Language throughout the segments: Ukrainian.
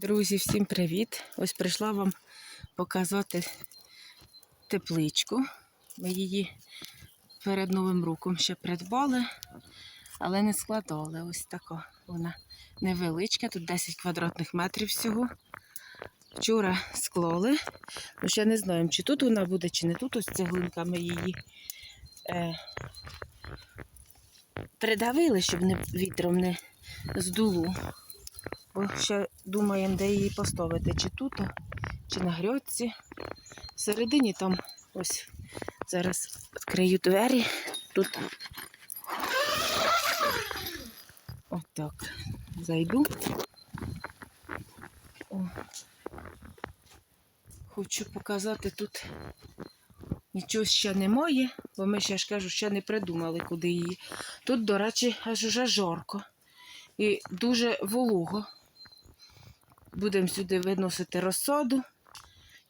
Друзі, всім привіт! Ось прийшла вам показати тепличку. Ми її перед Новим роком ще придбали, але не складали. Ось така вона невеличка, тут 10 квадратних метрів всього. Вчора склали. Ну, ще не знаємо, чи тут вона буде, чи не тут. Ось цеглинками її е, придавили, щоб не, вітром не здуло. Бо ще думаємо, де її поставити, чи тут, чи на грядці. Всередині там ось зараз відкрию двері. Тут отак зайду. О. Хочу показати тут нічого ще немає, бо ми ще ж кажу, ще не придумали, куди її. Тут, до речі, аж уже жарко і дуже волого. Будемо сюди виносити розсаду,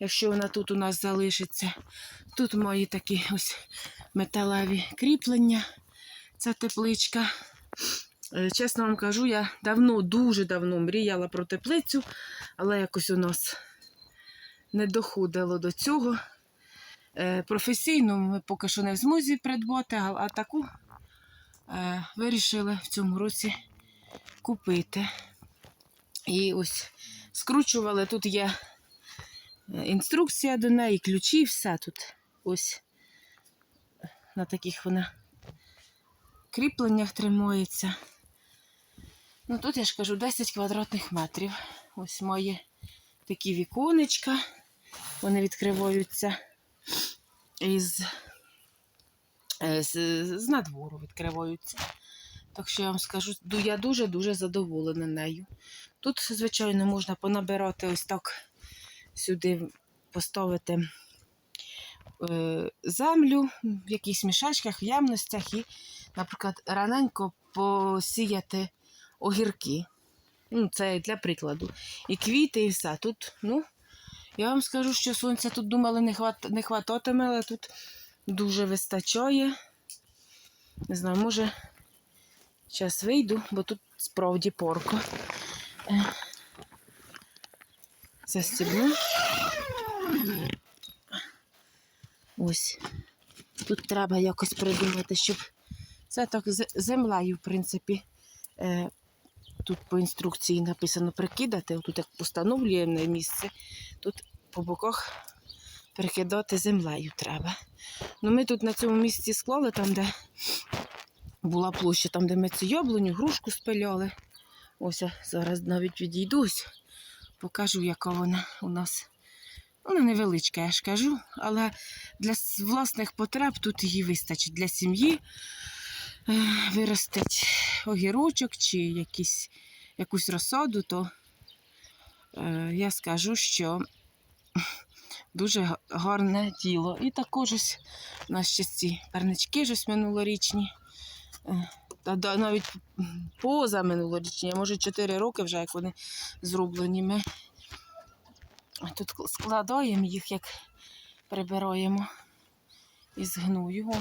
якщо вона тут у нас залишиться. Тут мої такі ось металеві кріплення. Ця тепличка. Е, Чесно вам кажу, я давно, дуже давно мріяла про теплицю, але якось у нас не доходило до цього. Е, Професійно ми поки що не в змозі придбати, а, таку е, вирішили в цьому році купити. І ось скручували. Тут є е, інструкція до неї, ключі, все тут. Ось на таких вона кріпленнях тримається. Ну тут я ж кажу 10 квадратних метрів. Ось мої такі віконечка. Вони відкриваються із е, з, з надвору відкриваються. Так що я вам скажу, я дуже-дуже задоволена нею. Тут, звичайно, можна понабирати ось так сюди поставити е, землю в якихось мішечках, в ємностях і, наприклад, раненько посіяти огірки. Ну, це для прикладу. І квіти, і все. Тут, ну, я вам скажу, що сонця тут думали не, хват... не хвататиме, але тут дуже вистачає. Не знаю, може. Зараз вийду, бо тут справді порко. Е, Застібну. Ось. Тут треба якось придумати, щоб це так землею, в принципі. Е, Тут по інструкції написано прикидати. Тут як встановлюємо місце, тут по боках прикидати землею треба. Ну, ми тут на цьому місці склали, там, де була площа, там, де ми цю яблуню, грушку спиляли. Ось я зараз навіть відійду, ось покажу, яка вона у нас. Вона невеличка, я ж кажу, але для власних потреб тут її вистачить для сім'ї. Е, Виростить огірочок чи якісь, якусь розсаду, то е, я скажу, що дуже гарне діло. І також ось у нас ще ці пернички ось минулорічні. Е, навіть поза минулорічні, може 4 роки вже, як вони зроблені. Ми тут складаємо їх, як прибираємо із гною.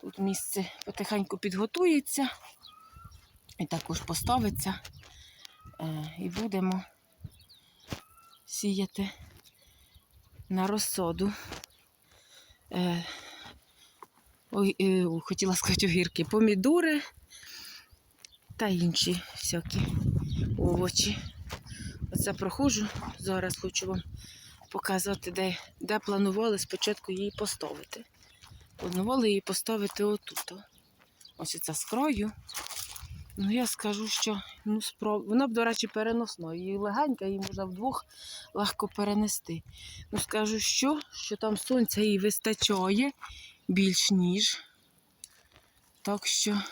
Тут місце потихеньку підготується і також поставиться. Е, І будемо сіяти на розсоду. Е, хотіла сказати огірки, помідори та інші всякі овочі. Оце проходжу. Зараз хочу вам показати, де, де планували спочатку її поставити. Планували її поставити отут. Ось це з краю. Ну, я скажу, що ну, спроб... вона б, до речі, переносна. Її легенька, її можна вдвох легко перенести. Ну, скажу, що, що там сонця їй вистачає більш ніж. Так що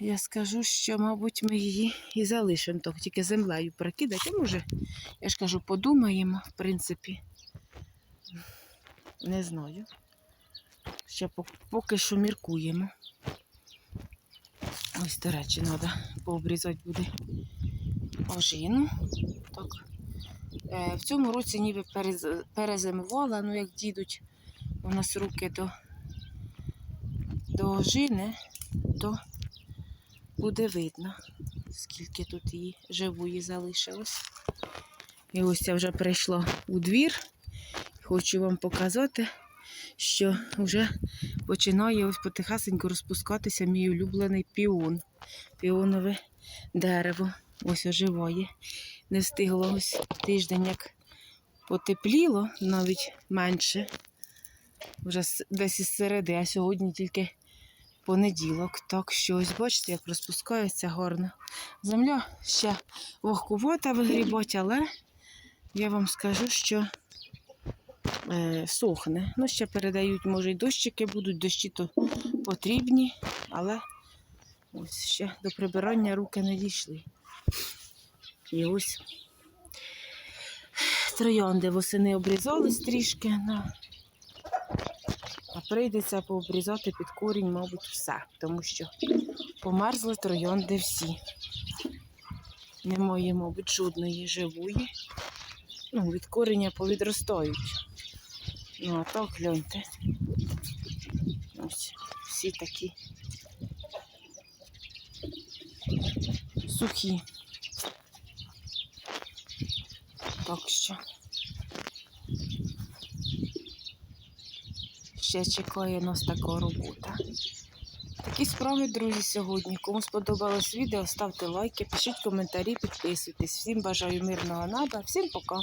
я скажу, що, мабуть, ми її і залишимо, так тільки землею перекидати. А може, я ж кажу, подумаємо, в принципі. Не знаю. Ще поки що міркуємо. Ось, до речі, треба пообрізати буде ожину. Так. Е, в цьому році ніби перезимувала, ну як дійдуть у нас руки до, до то буде видно, скільки тут її живої залишилось. І ось я вже прийшла у двір. Хочу вам показати, що вже починає ось потихасенько розпускатися мій улюблений піон. Піонове дерево. Ось оживає. Не встигло ось тиждень, як потепліло, навіть менше. Вже десь із середи, а сьогодні тільки понеділок. Так що ось бачите, як розпускається гарно. Земля ще вогкувата вигрібать, але я вам скажу, що е, сохне. Ну, ще передають, може, й дощики будуть, дощі то потрібні, але ось ще до прибирання руки не дійшли. І ось троянди восени обрізались трішки, ну, а прийдеться пообрізати під корінь, мабуть, все, тому що померзли троянди всі. Немає, мабуть, жодної живої. Ну, від коріння повідростають. Ну, а так гляньте. Ось всі такі сухі. Так що. Ще чекає нас така робота. Такі справи, друзі, сьогодні. Кому сподобалось відео, ставте лайки, пишіть коментарі, підписуйтесь. Всім бажаю мирного неба, всім пока.